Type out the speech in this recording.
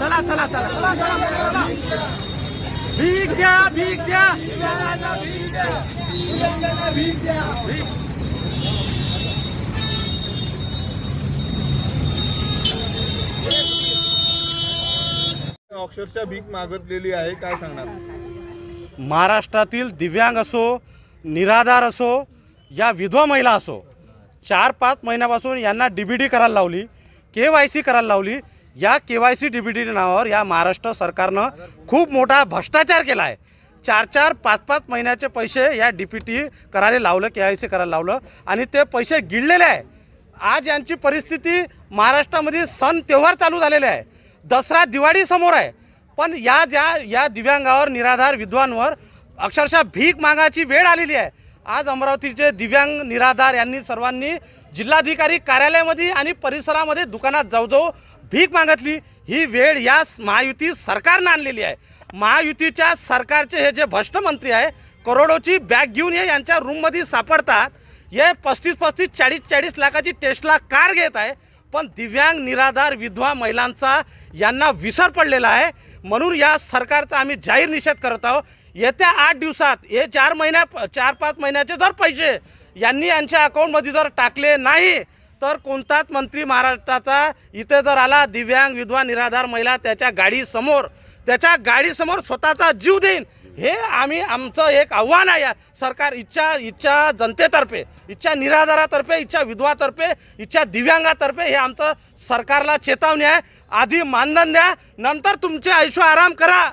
चला चला चला भीक द्या भीक द्या अक्षरशः भीक मागितलेली आहे काय सांगणार? महाराष्ट्रातील दिव्यांग असो निराधार असो या विधवा महिला असो चार पाच महिन्यापासून यांना डी बी डी करायला लावली के वाय सी करायला लावली. या K Y C D B D नावावर या महाराष्ट्र सरकारनं खूप मोठा भ्रष्टाचार केला आहे चार चार पाच पाच महिन्याचे पैसे या डी पी टी करायला लावलं के वाय सी करायला लावलं आणि ते पैसे गिळलेले आहे. आज यांची परिस्थिती महाराष्ट्रामध्ये सण त्योहार चालू झालेले आहे. दसरा दिवाळी समोर आहे. पण या ज्या या दिव्यांगावर निराधार विद्वांवर अक्षरशः भीक मागाची वेळ आलेली आहे. आज अमरावतीचे दिव्यांग निराधार यांनी सर्वांनी जिल्हाधिकारी कार्यालयामध्ये आणि परिसरामध्ये दुकानात जाऊ जाऊ भीक मागितली. ही वेळ या महायुती सरकारनं आणलेली आहे. महायुतीच्या सरकारचे हे जे भ्रष्ट मंत्री आहे करोडोची बॅग घेऊन हे यांच्या रूममध्ये सापडतात. हे पस्तीस पस्तीस चाळीस चाळीस लाखाची टेस्टला कार घेत आहे. पण दिव्यांग निराधार विधवा महिलांचा यांना विसर पडलेला आहे. म्हणून या सरकारचा आम्ही जाहीर निषेध करत आहोत. येत्या आठ दिवसात हे चार महिन्या चार पाच महिन्याचे जर पैसे यांनी यांच्या अकाउंटमध्ये जर टाकले नाही तर कोणताच मंत्री महाराष्ट्राचा इथे जर आला दिव्यांग विधवा निराधार महिला त्याच्या गाडीसमोर त्याच्या गाडीसमोर स्वतःचा जीव देईन हे आम्ही आमचं एक आव्हान आहे. या सरकार इच्छा इच्छा जनतेतर्फे इच्छा निराधारातर्फे इच्छा विधवातर्फे इच्छा दिव्यांगातर्फे हे आमचं सरकारला चेतावणी आहे. आधी मानधन द्या नंतर तुमचे आयुष्य आराम करा.